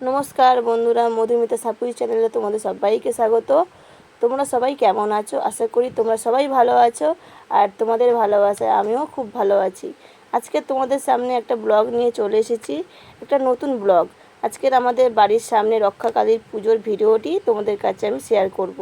নমস্কার বন্ধুরা, মধুমিতা সাপুরি চ্যানেলে তোমাদের সবাইকে স্বাগত। তোমরা সবাই কেমন আছো? আশা করি তোমরা সবাই ভালো আছো আর তোমাদের ভালোবাসায় আমিও খুব ভালো আছি। আজকে তোমাদের সামনে একটা ব্লগ নিয়ে চলে এসেছি, একটা নতুন ব্লগ। আজকের আমাদের বাড়ির সামনে রক্ষাকালীর পুজোর ভিডিওটি তোমাদের কাছে আমি শেয়ার করব।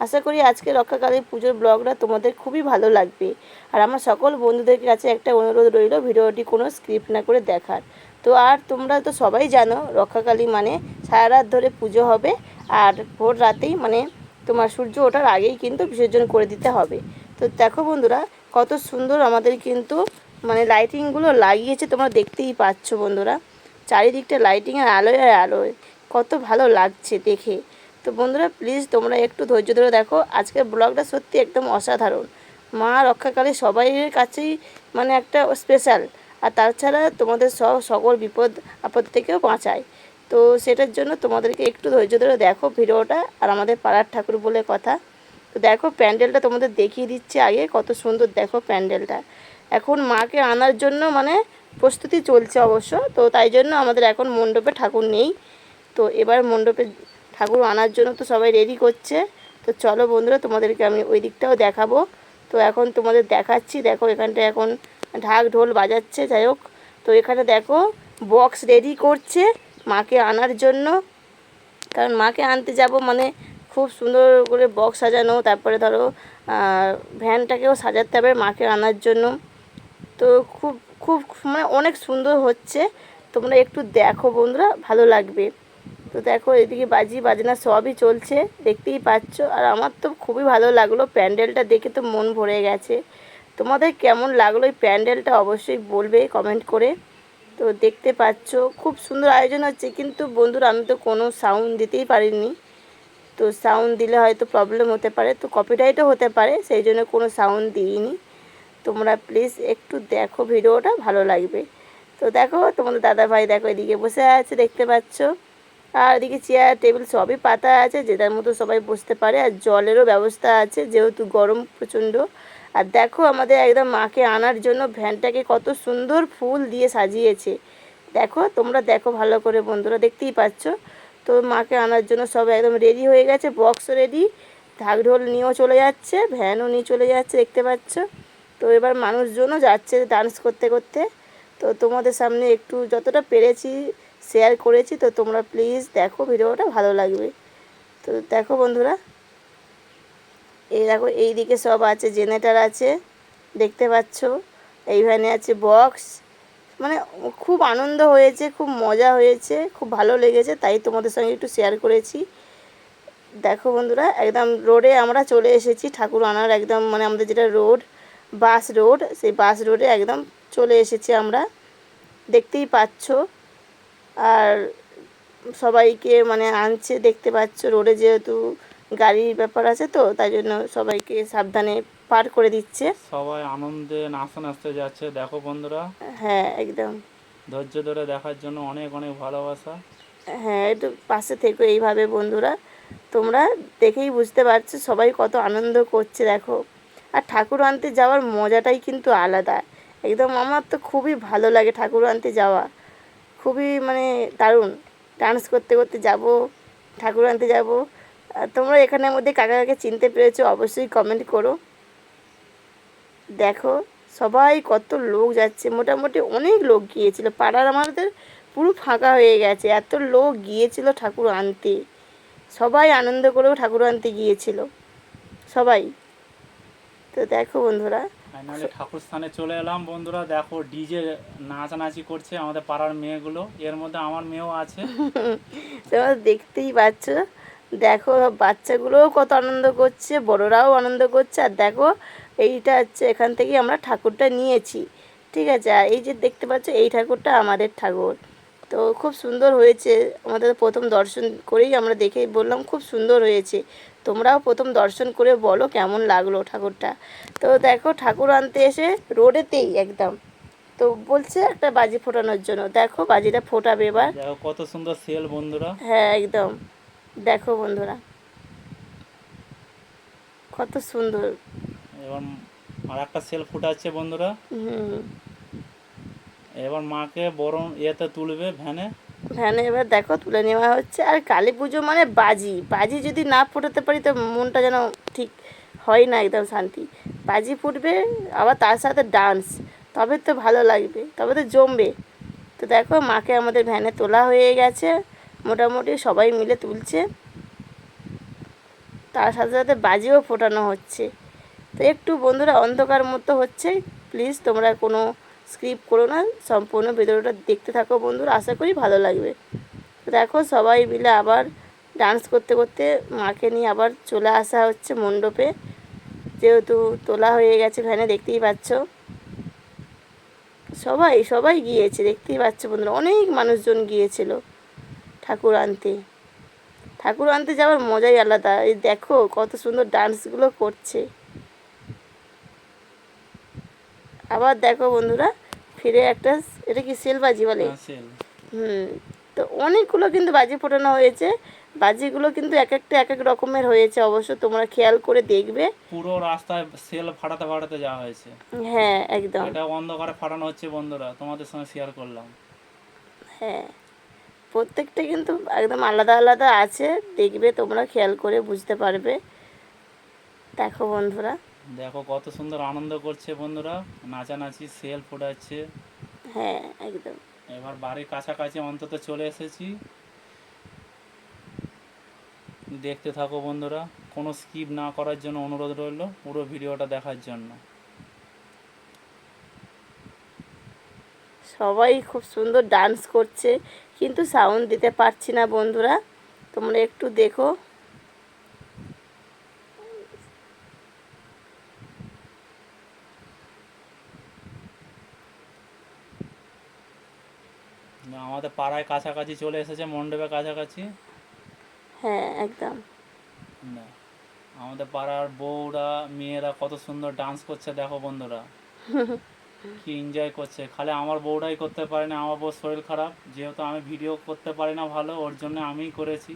আশা করি আজকে রক্ষাকালীর পুজোর ব্লগটা তোমাদের খুবই ভালো লাগবে। আর আমার সকল বন্ধুদের কাছে একটা অনুরোধ রইল ভিডিওটি কোনো স্ক্রিপ্ট না করে দেখার। তো আর তোমরা তো সবাই জানো রক্ষাকালী মানে সারা রাত ধরে পুজো হবে আর ভোর রাতেই মানে তোমার সূর্য ওঠার আগেই কিন্তু বিসর্জন করে দিতে হবে। তো দেখো বন্ধুরা কত সুন্দর আমাদের কিন্তু মানে লাইটিংগুলো লাগিয়েছে তোমরা দেখতেই পাচ্ছ বন্ধুরা। চারিদিকটা লাইটিং আর আলোয় আর আলোয়। কত ভালো লাগছে দেখে। তো বন্ধুরা প্লিজ তোমরা একটু ধৈর্য ধরে দেখো, আজকের ব্লগটা সত্যি একদম অসাধারণ। মা রক্ষাকালী সবাইয়ের কাছেই মানে একটা স্পেশাল আর তাছাড়া তোমাদের সব সকল বিপদ, আপদ থেকেও বাঁচায়। তো সেটার জন্য তোমাদেরকে একটু ধৈর্য ধরে দেখো ভিডিওটা, আর আমাদের পাড়ার ঠাকুর বলে কথা। তো দেখো, প্যান্ডেলটা তোমাদের দেখিয়ে দিচ্ছে আগে, কত সুন্দর দেখো প্যান্ডেলটা। এখন মাকে আনার জন্য মানে প্রস্তুতি চলছে অবশ্য, তো তাই জন্য আমাদের এখন মণ্ডপে ঠাকুর নেই। তো এবার মণ্ডপে ঠাকুর আনার জন্য তো সবাই রেডি করছে। তো চলো বন্ধুরা, তোমাদেরকে আমি ওই দিকটাও দেখাবো। তো এখন তোমাদের দেখাচ্ছি, দেখো এখানটা এখন ঢাক ঢোল বাজাচ্ছে, যাই হোক। তো এখানে দেখো বক্স রেডি করছে মাকে আনার জন্য। কারণ মাকে আনতে যাব মানে খুব সুন্দর করে বক্স সাজানো, তারপরে ধরো ভ্যানটাকেও সাজাতে হবে মাকে আনার জন্য। তো খুব খুব মানে অনেক সুন্দর হচ্ছে। তোমরা একটু দেখো বন্ধুরা, ভালো লাগবে। তো দেখো, এদিকে বাজি, বাজনা সবই চলছে, দেখতেই পাচ্ছ। আর আমার তো খুবই ভালো লাগল প্যান্ডেলটা দেখে তো মন ভরে গেছে। তোমাদের কেমন লাগল এই প্যান্ডেলটা অবশ্যই বলবে কমেন্ট করে। তো দেখতে পাচ্ছ, খুব সুন্দর আয়োজন হচ্ছে, কিন্তু বন্ধুরা, আমি তো কোনো সাউন্ড দিতেই পারিনি। তো সাউন্ড দিলে হয়তো প্রবলেম হতে পারে, তো কপিরাইটও হতে পারে, সেই জন্য কোনো সাউন্ড দিইনি। তোমরা প্লিজ একটু দেখো ভিডিওটা, ভালো লাগবে। তো দেখো, তোমাদের দাদা ভাই দেখো এদিকে বসে আছে, দেখতে পাচ্ছ। আর এদিকে চেয়ার টেবিল সবই পাতা আছে, যেটার মতো সবাই বসতে পারে, আর জলেরও ব্যবস্থা আছে, যেহেতু গরম প্রচণ্ড। আর দেখো আমাদের একদম মাকে আনার জন্য ভ্যানটাকে কত সুন্দর ফুল দিয়ে সাজিয়েছে। দেখো, তোমরা দেখো ভালো করে, বন্ধুরা দেখতেই পাচ্ছ। তো মাকে আনার জন্য সব একদম রেডি হয়ে গেছে বক্স রেডি ঢাকঢোল নিয়েও চলে যাচ্ছে, ভ্যানও নিয়ে চলে যাচ্ছে, দেখতে পাচ্ছ। তো এবার মানুষজনও যাচ্ছে ডান্স করতে করতে। তো তোমাদের সামনে একটু যতটা পেরেছি শেয়ার করেছি, তো তোমরা প্লিজ দেখো ভিডিওটা, ভালো লাগবে। তো দেখো বন্ধুরা, এই দেখো এই দিকে সব আছে জেনারেটার আছে, দেখতে পাচ্ছ? এইখানে আছে বক্স মানে খুব আনন্দ হয়েছে, খুব মজা হয়েছে, খুব ভালো লেগেছে, তাই তোমাদের সঙ্গে একটু শেয়ার করেছি। দেখো বন্ধুরা, একদম রোডে আমরা চলে এসেছি, ঠাকুর আনার একদম মানে আমাদের যেটা রোড বাস রোড সেই বাস রোডে একদম চলে এসেছি আমরা। দেখতেই পাচ্ছ। আর সবাইকে মানে আনছে দেখতে পাচ্ছ রোডে যেহেতু গাড়ির ব্যাপার আছে তো তাই জন্য সবাইকে সাবধানে পার করে দিচ্ছে। সবাই আনন্দে নাচতে নাচতে যাচ্ছে দেখো বন্ধুরা। হ্যাঁ একদম। ধৈর্য ধরে দেখার জন্য অনেক অনেক ভালোবাসা। হ্যাঁ একটু পাশে থেকো এইভাবে বন্ধুরা। তোমরা দেখেই বুঝতে পারছ সবাই কত আনন্দ করছে দেখো। আর ঠাকুর আনতে যাওয়ার মজাটাই কিন্তু আলাদা। একদম আমার তো খুবই ভালো লাগে ঠাকুর আনতে যাওয়া। খুবই মানে দারুণ। ডান্স করতে করতে যাব, ঠাকুর আনতে যাব। তোমরা এখানের মধ্যে কাকা কাকে চিনতে পেরেছ অবশ্যই কমেন্ট করো। দেখো, সবাই কত লোক যাচ্ছে। মোটামুটি অনেক লোক গিয়েছিল। পাড়ার আমাদের পুরো ফাঁকা হয়ে গেছে। এত লোক গিয়েছিল ঠাকুর আনতে। সবাই আনন্দ করেও ঠাকুর আনতে গিয়েছিল। সবাই। তো দেখো বন্ধুরা। ফাইনালি ঠাকুর স্থানে চলে এলাম বন্ধুরা। দেখো ডিজে নাচানাচি করছে আমাদের পাড়ার মেয়েগুলো। এর মধ্যে আমার মেয়েও আছে। তোমরা দেখতেই পাচ্ছ। দেখো বাচ্চাগুলোও কত আনন্দ করছে বড়রাও আনন্দ করছে। আর দেখো এইটা হচ্ছে এখান থেকে আমরা ঠাকুরটা নিয়েছি। ঠিক আছে? আর এই যে দেখতে পাচ্ছ এই ঠাকুরটা আমাদের ঠাকুর। তো খুব সুন্দর হয়েছে। আমাদের প্রথম দর্শন করেই আমরা দেখেই বললাম খুব সুন্দর হয়েছে। তোমরাও প্রথম দর্শন করে বলো কেমন লাগল ঠাকুরটা। তো দেখো ঠাকুর আনতে এসে রোডেতেই একদম। তো বলছে একটা বাজি ফোটানোর জন্য। দেখো বাজিটা ফোটাবে এবার। কত সুন্দর সেল বন্ধুরা। হ্যাঁ একদম। দেখো বন্ধুরা। কত সুন্দর। এবার আর একটা সেল ফুটাচ্ছে বন্ধুরা। হুম। এবার মাকে বরং ইয়েতে তুলবে, ভ্যানে। ভ্যানে এবার দেখো তুলে নেওয়া হচ্ছে। আর কালী পুজো মানে বাজি। বাজি যদি না ফোটাতে পারি তো মনটা যেন ঠিক হয় না একদম শান্তি। বাজি ফুটবে, আবার তার সাথে ডান্স তবে তো ভালো লাগবে, তবে তো জমবে। তো দেখো মাকে আমাদের ভ্যানে তোলা হয়ে গেছে। মোটামুটি সবাই মিলে তুলছে। তার সাথে সাথে বাজিও ফোটানো হচ্ছে। তো একটু বন্ধুরা অন্ধকার মতো হচ্ছে। প্লিজ তোমরা কোনো স্ক্রিপ করো না, সম্পূর্ণ ভিডিওটা দেখতে থাকো বন্ধুরা, আশা করি ভালো লাগবে। দেখো সবাই মিলে আবার ডান্স করতে করতে মাকে নিয়ে আবার চলে আসা হচ্ছে মণ্ডপে। যেহেতু তোলা হয়ে গেছে ভ্যানে, দেখতেই পাচ্ছ। সবাই সবাই গিয়েছে, দেখতেই পাচ্ছ বন্ধুরা, অনেক মানুষজন গিয়েছিল ঠাকুর আনতে। ঠাকুর আনতে যাওয়ার মজাই আলাদা। এই দেখো কত সুন্দর ডান্সগুলো করছে। আবার দেখো বন্ধুরা ফিরে একটা এটা কি সেল বাজি বলে? হ্যাঁ। হুম তো অনেকগুলো কিন্তু বাজি ফোটানো হয়েছে। বাজিগুলো কিন্তু এক একটা এক এক রকমের হয়েছে অবশ্য তোমরা খেয়াল করে দেখবে। পুরো রাস্তায় সেল ফাটাতে ফাটাতে যাওয়া হয়েছে। হ্যাঁ একদম। এটা অন্ধকারে ফাটানো হচ্ছে বন্ধুরা তোমাদের সঙ্গে শেয়ার করলাম। হ্যাঁ প্রত্যেকটা কিন্তু একদম আলাদা আলাদা আছে দেখবে তোমরা খেয়াল করে বুঝতে পারবে। দেখো বন্ধুরা। দেখো কত সুন্দর আনন্দ করছে বন্ধুরা। নাচানাচি সেল ফোটাচ্ছে। হ্যাঁ একদম। এবার বাড়ির কাছাকাছি অন্তত চলে এসেছি। দেখতে থাকো বন্ধুরা কোনো স্কিপ না করার জন্য অনুরোধ রইল পুরো ভিডিওটা দেখার জন্য। সবাই খুব সুন্দর ডান্স করছে কিন্তু সাউন্ড দিতে পারছি না বন্ধুরা। তোমরা একটু দেখো। আমাদের পাড়ায় কাছাকাছি চলে এসেছে মণ্ডপের কাছাকাছি? হ্যাঁ একদম। না, আমাদের পাড়ার বউরা মেয়েরা কত সুন্দর ডান্স করছে দেখো বন্ধুরা। কি এনজয় করছে। খালি আমার বউরাই করতে পারে না আমার বউ শরীর খারাপ। যেহেতু আমি ভিডিও করতে পারি না ভালো ওর জন্য আমিই করেছি।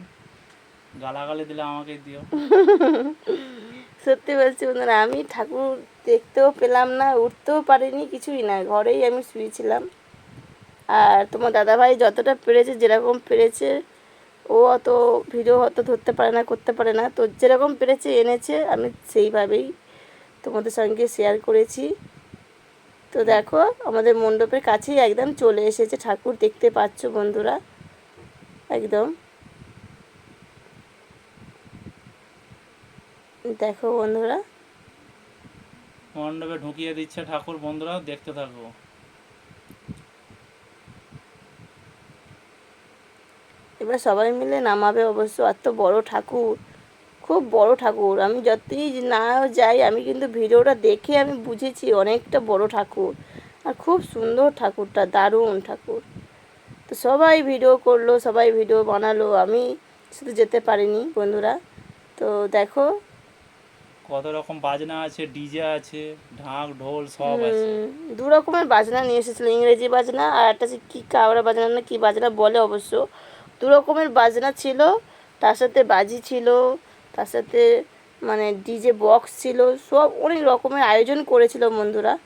গালাগালি দিলে আমাকে দিও। সত্যি বলছি বন্ধুরা আমি ঠাকুর দেখতেও পেলাম না উঠতেও পারিনি কিছুই না। ঘরেই আমি শুয়েছিলাম। আর তোমার দাদাভাই যতটা পেরেছে, যেরকম পেরেছে, ও অত ভিডিও অত ধরতে পারে না, করতে পারে না। তো যেরকম পেরেছে, এনেছে, আমি সেইভাবেই তোমাদের সঙ্গে শেয়ার করেছি। তো দেখো, আমাদের মণ্ডপের কাছেই একদম চলে এসেছে ঠাকুর, দেখতে পাচ্ছ বন্ধুরা, একদম। দেখো বন্ধুরা। মণ্ডপে ঢুকিয়ে দিচ্ছে ঠাকুর বন্ধুরা, দেখতে থাকো। এবার সবাই মিলে নামাবে অবশ্য। এত বড় ঠাকুর খুব বড় ঠাকুর। আমি যতই না যাই আমি কিন্তু ভিডিওটা দেখে আমি বুঝেছি অনেকটা বড় ঠাকুর। আর খুব সুন্দর ঠাকুরটা দারুণ ঠাকুর। তো সবাই ভিডিও করল সবাই ভিডিও বানালো। আমি শুধু যেতে পারিনি বন্ধুরা। তো দেখো। কত রকম বাজনা আছে ডিজে আছে ঢাক ঢোল সব আছে। দু রকমের বাজনা নিয়ে এসেছিল। ইংরেজি বাজনা আর একটা কী কাবড়া বাজনা না কি বাজনা বলে অবশ্য। দু রকমের বাজনা ছিল, তার সাথে বাজি ছিল, তার সাথে মানে ডিজে বক্স ছিল, সব অনেক রকমের আয়োজন করেছিল বন্ধুরা।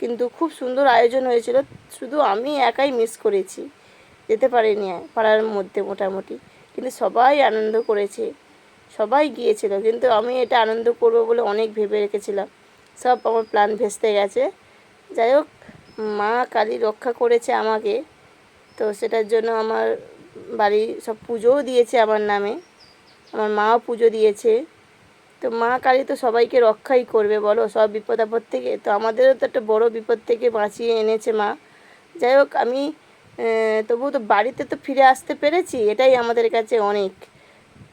কিন্তু খুব সুন্দর আয়োজন হয়েছিল, শুধু আমি একাই মিস করেছি। যেতে পারিনি পাড়ার মধ্যে মোটামুটি। কিন্তু সবাই আনন্দ করেছে, সবাই গিয়েছিল। কিন্তু আমি এটা আনন্দ করব বলে অনেক ভেবে রেখেছিলাম। সব আমার প্ল্যান ভেস্তে গেছে। যাই হোক, মা কালী রক্ষা করেছে আমাকে। তো সেটার জন্য আমার বাড়ি সব পুজোও দিয়েছে আমার নামে। আমার মাও পুজো দিয়েছে। তো মা কালী তো সবাইকে রক্ষাই করবে, বলো, সব বিপদ আপদ থেকে। তো আমাদেরও তো একটা বড় বিপদ থেকে বাঁচিয়ে এনেছে মা। যাই হোক, আমি তবু তো বাড়িতে তো ফিরে আসতে পেরেছি, এটাই আমাদের কাছে অনেক।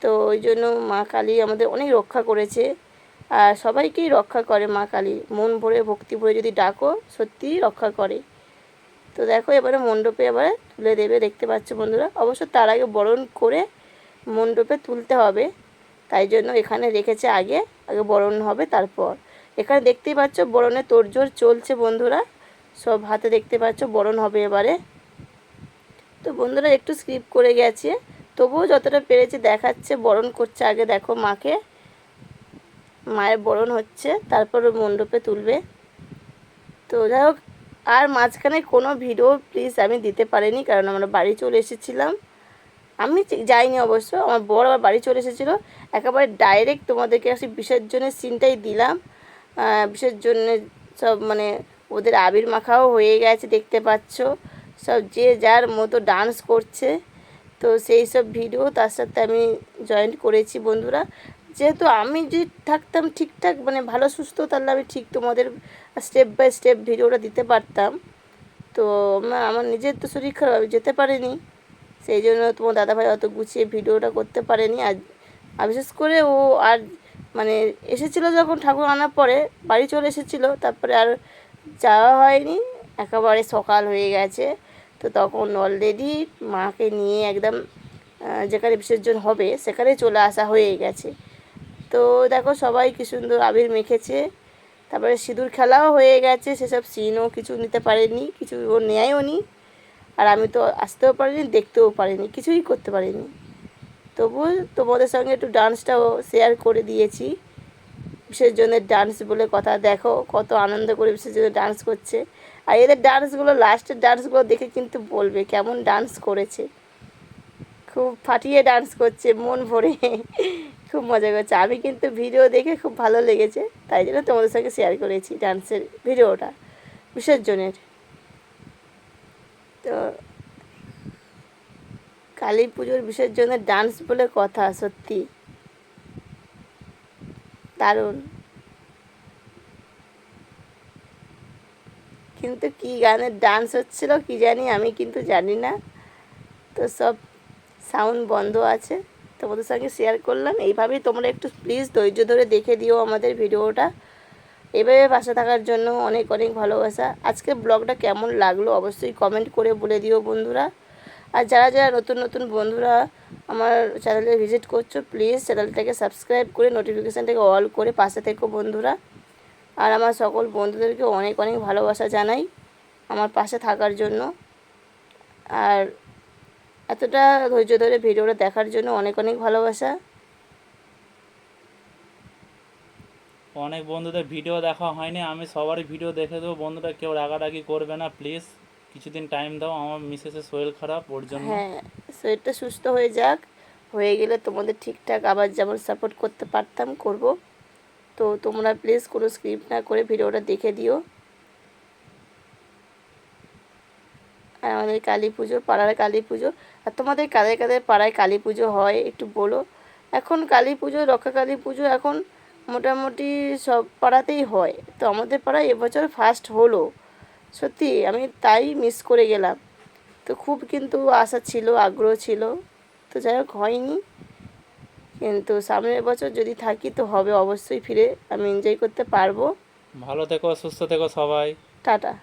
তো ওই জন্য মা কালী আমাদের অনেক রক্ষা করেছে। আর সবাইকেই রক্ষা করে মা কালী। মন ভরে, ভক্তি ভরে যদি ডাকো, সত্যিই রক্ষা করে। তো দেখো, এবারে মণ্ডপে এবারে তুলে দেবে, দেখতে পাচ্ছ বন্ধুরা। অবশ্য তার আগে বরণ করে মণ্ডপে তুলতে হবে, তাই জন্য এখানে রেখেছে আগে আগে বরণ হবে তারপর। এখানে দেখতেই পাচ্ছ বরণের তোড়জোড় চলছে বন্ধুরা। সব হাতে দেখতে পাচ্ছ, বরণ হবে এবারে। তো বন্ধুরা, একটু স্কিপ করে গেছে। তবুও যতটা পেরেছে দেখাচ্ছে, বরণ করছে আগে, দেখো মাকে। মায়ের বরণ হচ্ছে, তারপর মণ্ডপে তুলবে। তো যাই হোক আর মাঝখানে কোনো ভিডিও প্লিজ আমি দিতে পারিনি, কারণ আমরা বাড়ি চলে এসেছিলাম। আমি যাইনি অবশ্য, আমার বর আবার বাড়ি চলে এসেছিল। একেবারে ডাইরেক্ট তোমাদেরকে আসি বিসর্জনের সিনটাই দিলাম। বিসর্জনের সব মানে ওদের আবির মাখাও হয়ে গেছে দেখতে পাচ্ছ। সব যে যার মতো ডান্স করছে। তো সেই সব ভিডিও তার সাথে আমি জয়েন করেছি বন্ধুরা। যেহেতু আমি যদি থাকতাম ঠিকঠাক মানে ভালো, সুস্থ, তাহলে আমি ঠিক তোমাদের স্টেপ বাই স্টেপ ভিডিওটা দিতে পারতাম। তো আমার- নিজের তো শরীর খারাপ, আমি যেতে পারিনি। সেই জন্য তোমার দাদাভাই অত গুছিয়ে ভিডিওটা করতে পারেনি। আর আর বিশেষ করে ও আর মানে এসেছিল যখন ঠাকুর আনার পরে, বাড়ি চলে এসেছিল, তারপরে আর যাওয়া হয়নি। একেবারে সকাল হয়ে গেছে। তো তখন অলরেডি মাকে নিয়ে একদম যেখানে বিসর্জন হবে, সেখানে চলে আসা হয়ে গেছে। তো দেখো সবাই কি সুন্দর আবির মেখেছে। তারপরে সিঁদুর খেলাও হয়ে গেছে, সেসব সিনও কিছু নিতে পারেনি, কিছু ও নেয়ও নি। আর আমি তো আসতেও পারিনি, দেখতেও পারিনি, কিছুই করতে পারিনি। তবুও তোমাদের সঙ্গে একটু ডান্সটাও শেয়ার করে দিয়েছি। বিসর্জনের ডান্স বলে কথা, দেখো কত আনন্দ করে বিসর্জনের ডান্স করছে। আর এদের ডান্সগুলো লাস্টের ডান্সগুলো দেখে কিন্তু বলবে কেমন ডান্স করেছে। খুব ফাটিয়ে ডান্স করছে, মন ভরে। খুব মজা করছে। আমি কিন্তু ভিডিও দেখে খুব ভালো লেগেছে, তাই জন্য তোমাদের সঙ্গে শেয়ার করেছি ডান্সের ভিডিওটা বিসর্জনের। তো কালী পুজোর বিসর্জনের ডান্স বলে কথা, সত্যি। দারুণ। কিন্তু কি গানের ডান্স হচ্ছিল কি জানি আমি কিন্তু জানি না। তো সব সাউন্ড বন্ধ আছে। তোমাদের সঙ্গে শেয়ার করলাম। এইভাবেই তোমরা একটু প্লিজ ধৈর্য ধরে দেখে দিও আমাদের ভিডিওটা। এভাবে পাশে থাকার জন্য অনেক অনেক ভালোবাসা। আজকে ব্লগটা কেমন লাগল অবশ্যই কমেন্ট করে বলে দিও বন্ধুরা। আর যারা যারা নতুন নতুন বন্ধুরা আমার চ্যানেলে ভিজিট করছ প্লিজ চ্যানেলটাকে সাবস্ক্রাইব করে নোটিফিকেশানটাকে অল করে পাশে থেকো বন্ধুরা। আর আমার সকল বন্ধুদেরকে অনেক অনেক ভালোবাসা জানাই আমার পাশে থাকার জন্য। আর এতটা ধৈর্য ধরে ভিডিওটা দেখার জন্য অনেক অনেক ভালোবাসা। অনেক বন্ধুদের ভিডিও দেখা হয়নি আমি সবারই ভিডিও দেখে দেবো। বন্ধুরা কেউ রাগারাগি করবে না প্লিজ কিছুদিন টাইম দাও আমার মিসেসের শরীর খারাপ ওর জন্য। হ্যাঁ শরীরটা সুস্থ হয়ে যাক। হয়ে গেলে তোমাদের ঠিকঠাক আবার যেমন সাপোর্ট করতে পারতাম করব। তো তোমরা প্লিজ কোনো স্ক্রিপ্ট না করে ভিডিওটা দেখে দিও। আর আমাদের কালী পুজো পাড়ার কালী পুজো আর তোমাদের কাদের কাদের পাড়ায় কালী পুজো হয় একটু বলো। এখন কালী পুজো রক্ষা কালী পুজো এখন মোটামুটি সব পাড়াতেই হয়। তো আমাদের পাড়ায় এবছর ফার্স্ট হলো। সত্যি আমি তাই মিস করে গেলাম। তো খুব কিন্তু আশা ছিল আগ্রহ ছিল। তো যাই হোক হয়নি। কিন্তু সামনের বছর যদি থাকি তো হবে অবশ্যই ফিরে আমি এনজয় করতে পারব। ভালো থেকো সুস্থ থেকো সবাই। টাটা।